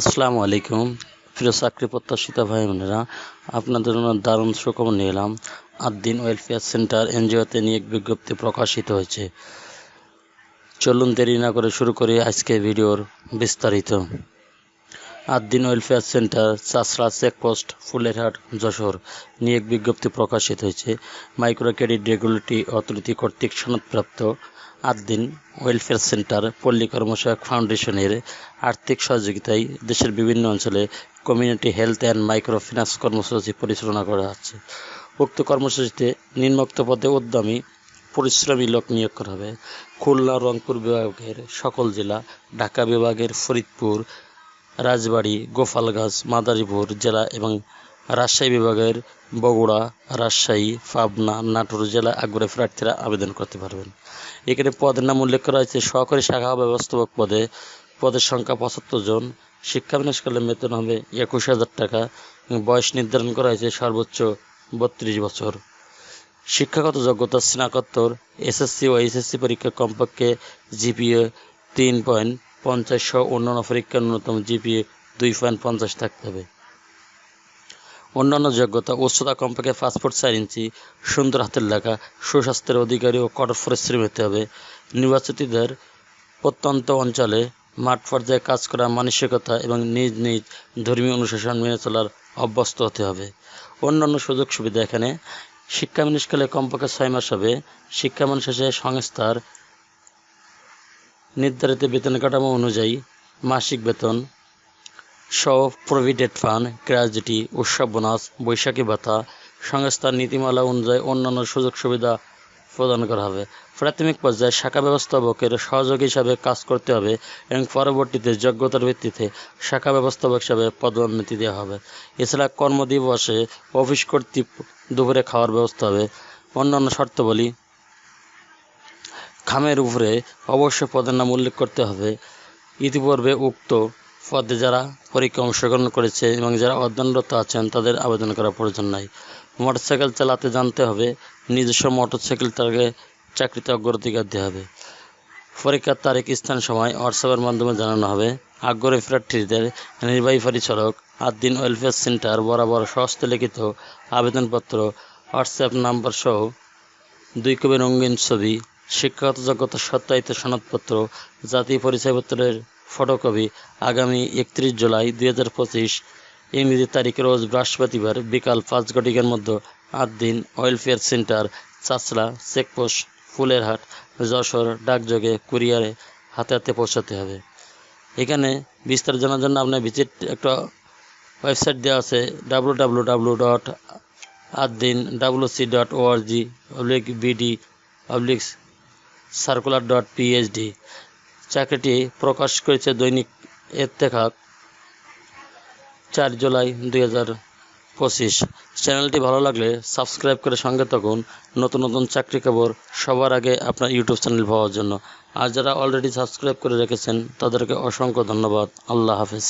আসসালামু আলাইকুম। প্রিয় চাকরি প্রত্যাশিত ভাই বোনেরা আপনাদের দারুণ সুখবর নিয়ে এলাম। আদ্দিন ওয়েলফেয়ার সেন্টার এনজিওতে নিয়ে এক বিজ্ঞপ্তি প্রকাশিত হয়েছে। চলুন দেরি না করে শুরু করি আজকে ভিডিওর বিস্তারিত। Addin welfare centre Chashra checkpost Fulerhat Jashore নিয়োগ বিজ্ঞপ্তি প্রকাশিত হয়েছে। মাইক্রো ক্রেডিট রেগুলেটরি অথরিটি কর্তৃক সনদপ্রাপ্ত আদ্দিন ওয়েলফেয়ার সেন্টার পল্লী কর্মসহায়ক ফাউন্ডেশনের আর্থিক সহযোগিতায় দেশের বিভিন্ন অঞ্চলে community health and micro finance কর্মসূচি পরিচালনা করা হচ্ছে। উক্ত কর্মসূচিতে নিম্নোক্ত পদে উদ্যমী পরিশ্রমী লোক নিয়োগ করা হবে। খুলনা রংপুর বিভাগের সকল জেলা, ঢাকা বিভাগের ফরিদপুর রাজবাড়ী গোপালগঞ্জ মাদারীপুর জেলা এবং রাজশাহী বিভাগের বগুড়া, রাজশাহী, পাবনা, নাটোর জেলা আগ্রহী প্রার্থীরা আবেদন করতে পারবেন। এখানে পদের নাম উল্লেখ করা হয়েছে। সহকারী শাখা ব্যবস্থাপক পদে পদের সংখ্যা পঁচাত্তর জন। শিক্ষা বিনাশকালে বেতন হবে একুশ হাজার টাকা। বয়স নির্ধারণ করা হয়েছে সর্বোচ্চ বত্রিশ বছর। শিক্ষাগত যোগ্যতা স্নাতকোত্তর, এসএসসি ও এইচএসসি পরীক্ষা কমপক্ষে জিপিএ তিন পয়েন্ট পঞ্চাশ সহ অন্যান্য পরীক্ষার ন্যূনতম জিপিএ দুই পয়েন্ট পঞ্চাশ থাকতে হবে। অন্যান্য যোগ্যতা, উচ্চতা কমপক্ষে ফুট চার ইঞ্চি, সুন্দর হাতের লেখা, সুস্বাস্থ্যের অধিকারী ও কঠোর পরিশ্রমী হতে হবে। নির্বাচিতদের প্রত্যন্ত অঞ্চলে মাঠ পর্যায়ে কাজ করা মানসিকতা এবং নিজ নিজ ধর্মীয় অনুশাসন মেনে চলার অভ্যস্ত হতে হবে। অন্যান্য সুযোগ সুবিধা এখানে, শিক্ষা মিনিষ্কালে কমপক্ষে ছয় মাস হবে। শিক্ষামান শেষে সংস্থার নির্ধারিত বেতন কাঠামো অনুযায়ী মাসিক বেতন, সহ প্রভিডেন্ট ফান্ড গ্র্যাজুইটি উৎসব বোনাস বৈশাখী ভাতা, সংস্থার নীতিমালা অনুযায়ী অন্যান্য সুযোগ সুবিধা প্রদান করা হবে। প্রাথমিক পর্যায়ে শাখা ব্যবস্থাপকের সহযোগী হিসাবে কাজ করতে হবে এবং পরবর্তীতে যোগ্যতার ভিত্তিতে শাখা ব্যবস্থাপক হিসাবে পদোন্নতি দেওয়া হবে। এছাড়া কর্মদিবসে অফিস কর্তৃক দুপুরে খাওয়ার ব্যবস্থা হবে। অন্যান্য শর্তাবলী খামের উপরে অবশ্য পদের নাম উল্লেখ করতে হবে। ইতিপূর্বে উক্ত পদে যারা পরীক্ষা অংশগ্রহণ করেছে এবং যারা অধ্যয়নরত আছেন, তাদের আবেদন করা প্রয়োজন নাই। মোটরসাইকেল চালাতে জানতে হবে, নিজস্ব মোটরসাইকেল তাকে চাকরিতে অগ্রাধিকার দেওয়া হবে। পরীক্ষার তারিখ, স্থান, সময়, হোয়াটসঅ্যাপের মাধ্যমে জানানো হবে। আগ্রহী প্রার্থীদের নির্বাহী পরিচালক আদ্দিন ওয়েলফেয়ার সেন্টার, বরাবর লিখিত আবেদনপত্র, হোয়াটসঅ্যাপ নাম্বার সহ দুই কপি রঙিন ছবি শিক্ষাগত যোগ্যতা সত্যায়িত সনদপত্র জাতীয় পরিচয়পত্রের ফটোকপি আগামী একত্রিশ জুলাই দুই হাজার পঁচিশ। ইংরেজি তারিখ রোজ বৃহস্পতিবার বিকাল পাঁচ ঘটিকার মধ্যে আট দিন welfare centre, Chachra, checkpost, Phulerhat, Jashore, ডাকযোগে, কুরিয়ারে হাতে হাতে পৌঁছাতে হবে। এখানে বিস্তারিত জানার জন্য আপনার ভিজিট একটা ওয়েবসাইট দেওয়া আছে W W W dot Addin W C dot O R G oblique B D oblique circular dot P H D চাকরিটি প্রকাশ করেছে দৈনিক এতেখাক চার জুলাই দুই পঁচিশ। চ্যানেলটি ভালো লাগলে সাবস্ক্রাইব করে সঙ্গে থাকুন। নতুন নতুন চাকরি খবর সবার আগে আপনার ইউটিউব চ্যানেল পাওয়ার জন্য। আর যারা অলরেডি সাবস্ক্রাইব করে রেখেছেন, তাদেরকে অসংখ্য ধন্যবাদ। আল্লাহ হাফেজ।